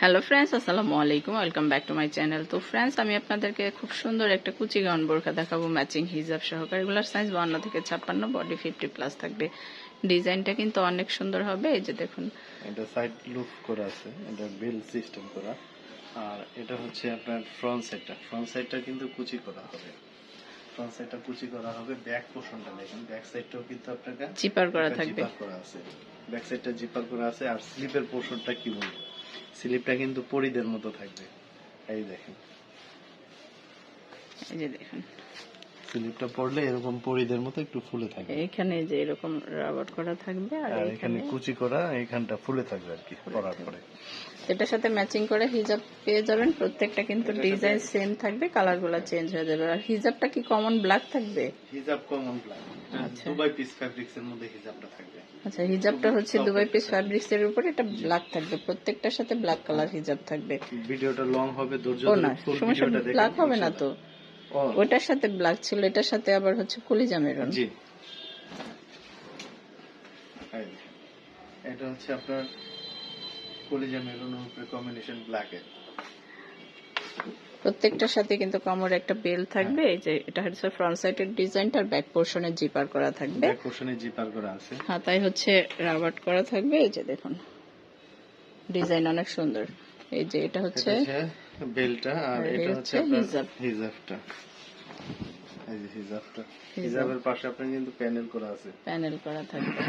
Hello friends আসসালামু আলাইকুম welcome back to my channel তো ফ্রেন্ডস আমি আপনাদেরকে খুব সুন্দর একটা কুচি গাউন বোরখা দেখাবো। ম্যাচিং হিজাব সহকারে। এগুলোর সাইজ বান্ন থেকে ছাপ্পান্ন বডি ফিফটি প্লাস থাকবে। ডিজাইনটা কিন্তু অনেক সুন্দর হবে। এই যে দেখুন। এটা সাইড লুক করা আছে। এটা বেল সিস্টেম করা। আর এটা হচ্ছে আপনার ফ্রন্ট সাইডটা ফ্রন্ট সাইডটা কিন্তু কুচি করা হবে। ফ্রন্ট সাইডটা কুচি করা হবে। ব্যাক পোর্শনটা দেখেন। ব্যাক সাইডটাও কিন্তু আপনাকে চিপার করা থাকবে। জিপার করা আছে। ব্যাক সাইডটা জিপার করা আছে। আর স্লিপের পোর্শনটা কি বলব? স্লিপটা কিন্তু পরিদের মতো থাকবে। এই দেখেন। এই যে দেখুন। স্লিপটা পড়লে এরকম পরিদের মতো একটু ফুলে থাকবে এখানে যে এরকম রাবার করা থাকবে আর এখানে কুচি করা এখানটা ফুলে থাকবে আর কি পরার পরে। এটার সাথে ম্যাচিং করে হিজাব পেয়ে যাবেন প্রত্যেকটা কিন্তু ডিজাইন সেম থাকবে কালারগুলো চেঞ্জ হয়ে যাবে। আর হিজাবটা কি কমন ব্ল্যাক থাকবে? হিজাব কমন আচ্ছা। দুবাই পিস ফ্যাব্রিক্স এর মধ্যে হিজাবটা থাকবে। আচ্ছা হিজাবটা হচ্ছে দুবাই পিস ফ্যাব্রিক্স এর উপরে এটা ব্ল্যাক থাকবে। প্রত্যেকটার সাথে ব্ল্যাক কালার হিজাব থাকবে। ভিডিওটা লং হবে ধৈর্য ধরে ব্ল্যাক হবে না তো। ওটার সাথে ব্ল্যাক ছিল এটার সাথে আবার হচ্ছে কলিজা মেরুন। জি। এটা হচ্ছে আপনার কলিজা মেরুনের উপরে কম্বিনেশন ব্ল্যাক এর। প্রত্যেকটার সাথে কিন্তু কমর একটা বেল থাকবে এই যে এটা হচ্ছে ফ্রন্ট সাইডের ডিজাইনটার ব্যাক পোর্শনে জিপার করা থাকবে। ব্যাক পোর্শনে জিপার করা আছে। হাতায় হচ্ছে রাবার্ট করা থাকবে এই যে দেখুন। ডিজাইন অনেক সুন্দর। এই যে এটা হচ্ছে বেলটা আর এটা হচ্ছে হিজাব। হিজাবটা। এই যে হিজাবটা। হিজাবের পাশে আপনার কিন্তু প্যানেল করা আছে। প্যানেল করা থাকবে।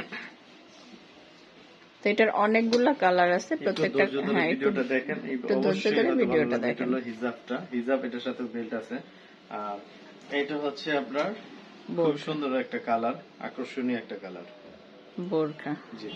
তো এটার অনেকগুলা কালার আছে প্রত্যেকটা হ্যাঁ ভিডিওটা দেখেন। একটু ধৈর্য অবশ্যই ধরে ভিডিওটা দেখেন। হলো হিজাবটা। হিজাব এটার সাথে বেল্ট আছে। আর এটা হচ্ছে আপনার খুব সুন্দর একটা কালার আকর্ষণীয় একটা কালার। বোরখা। জি।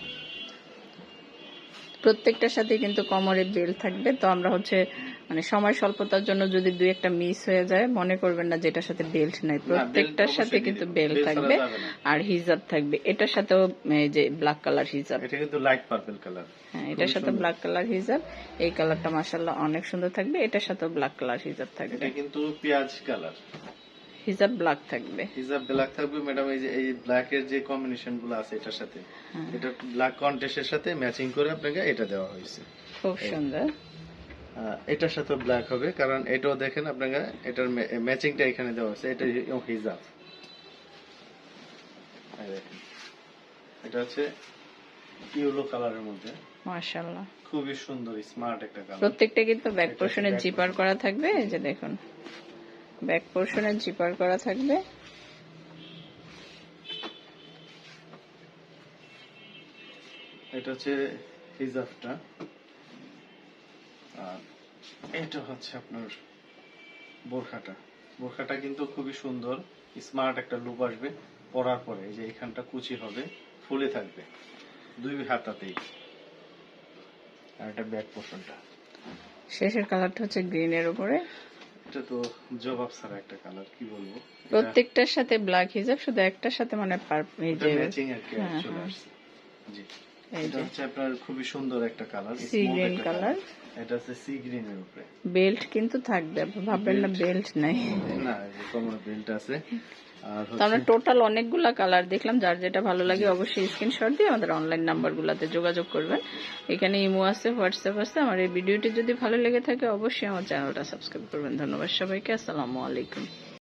প্রত্যেকটার সাথে কিন্তু কোমরে বেল থাকবে। তো আমরা হচ্ছে মানে সময় স্বল্পতার জন্য যদি দুই একটা মিস হয়ে যায় মনে করবেন না যেটার সাথে বেল্ট নাই। প্রত্যেকটার সাথে কিন্তু। বেল থাকবে আর হিজাব থাকবে। এটার সাথেও এই যে ব্ল্যাক কালার হিজাব। এটা কিন্তু লাইট পার্পল কালার। হ্যাঁ এটার সাথে ব্ল্যাক কালার হিজাব। এই কালারটা মাসাল্লাহ অনেক সুন্দর থাকবে। এটার সাথেও ব্ল্যাক কালার হিজাব থাকবে। এটা কিন্তু পেঁয়াজ কালার। হিজাব ব্ল্যাক থাকবে। হিজাব ব্ল্যাক থাকবে ম্যাডাম এই যে এই ব্ল্যাক এর যে কম্বিনেশনগুলো আছে এটার সাথে। হ্যাঁ। এটা ব্ল্যাক কন্টেস্টের সাথে ম্যাচিং করে আপনাকে এটা দেওয়া হয়েছে। খুব সুন্দর। এটার সাথে ব্ল্যাক হবে কারণ এটাও দেখেন আপনাকে এটার ম্যাচিংটা এখানে দেওয়া হয়েছে এটা হিজাব। এটা হচ্ছে ইউলো কালারের মধ্যে। মাশাল্লাহ খুবই সুন্দর স্মার্ট একটা কালার প্রত্যেকটা কিন্তু ব্যাক পোর্শনে জিপার করা থাকবে এই যে দেখুন। ব্যাক পোর্শনে জিপার করা থাকবে। এটা হচ্ছে হিজাবটা। আর এটা হচ্ছে আপনার বোরখাটা। বোরখাটা কিন্তু খুবই সুন্দর স্মার্ট একটা লুক আসবে পরার পরে। এই যে এখানটা কুচি হবে ফুলে থাকবে দুই হাতাতেই। আর এটা ব্যাক পোর্শনটা। শেষের কালারটা হচ্ছে গ্রিন এর উপরে। এটা তো জবাব ছাড়া একটা কালার কি বলব? প্রত্যেকটার সাথে ব্ল্যাক হিজাব শুধু একটার সাথে মানে এই যে ম্যাচিং আর কি হ্যাঁ, চলে হ্যাঁ। আসছে। জি। এটা হচ্ছে আপনার খুবই সুন্দর একটা কালার Sea green colour। এটা হচ্ছে সি গ্রিন এর উপরে। বেল্ট কিন্তু থাকবে ভাববেন না বেল্ট নাই। না এই বেল্ট আছে। আমরা টোটাল অনেকগুলা কালার দেখলাম যার যেটা ভালো লাগে অবশ্যই স্ক্রিনশট দিয়ে আমাদের অনলাইন নাম্বার নাম্বারগুলোতে যোগাযোগ করবেন। এখানে ইমো আছে হোয়াটসঅ্যাপ আছে। আমার এই ভিডিওটি যদি ভালো লেগে থাকে অবশ্যই আমার চ্যানেলটা সাবস্ক্রাইব করবেন। ধন্যবাদ সবাইকে আসসালামু আলাইকুম।